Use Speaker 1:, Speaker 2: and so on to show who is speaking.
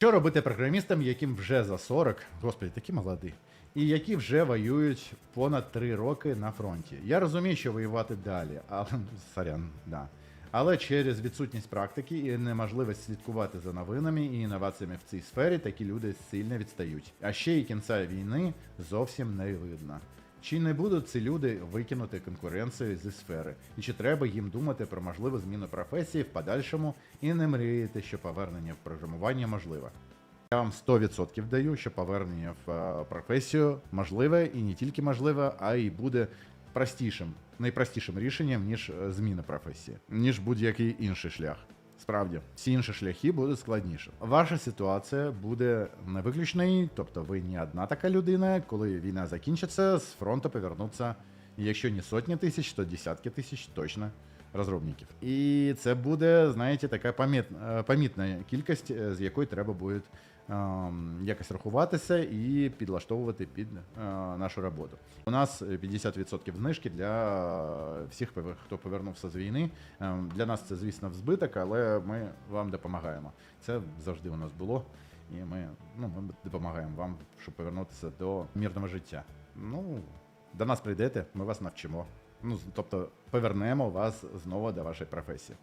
Speaker 1: Що робити програмістам, яким вже за 40, господи, такі молоді, і які вже воюють понад 3 роки на фронті? Я розумію, що воювати далі, але сорян, да. Але через відсутність практики і неможливість слідкувати за новинами і інноваціями в цій сфері, такі люди сильно відстають. А ще й кінця війни зовсім не видно. Чи не будуть ці люди викинути конкуренцію зі сфери? І чи треба їм думати про можливу зміну професії в подальшому і не мріяти, що повернення в програмування можливе? Я вам 100% даю, що повернення в е, професію можливе і не тільки можливе, а й буде простішим, найпростішим рішенням, ніж е, зміна професії, ніж будь-який інший шлях. Справді, всі інші шляхи будуть складніше. Ваша ситуація буде не виключною, тобто ви не одна така людина, коли війна закінчиться, з фронту повернуться, якщо не сотні тисяч, то десятки тисяч точно розробників. І це буде, знаєте, така помітна, е, помітна кількість, е, з якою треба буде ем, якось рахуватися і підлаштовувати під е, нашу роботу. У нас е, 50% знижки для всіх, хто повернувся з війни. Ем, Для нас це, звісно, в збиток, але ми вам допомагаємо. Це завжди у нас було. І ми, ну, ми допомагаємо вам, щоб повернутися до мирного життя. Ну, до нас прийдете, ми вас навчимо. Ну, тобто повернемо вас знову до вашої професії.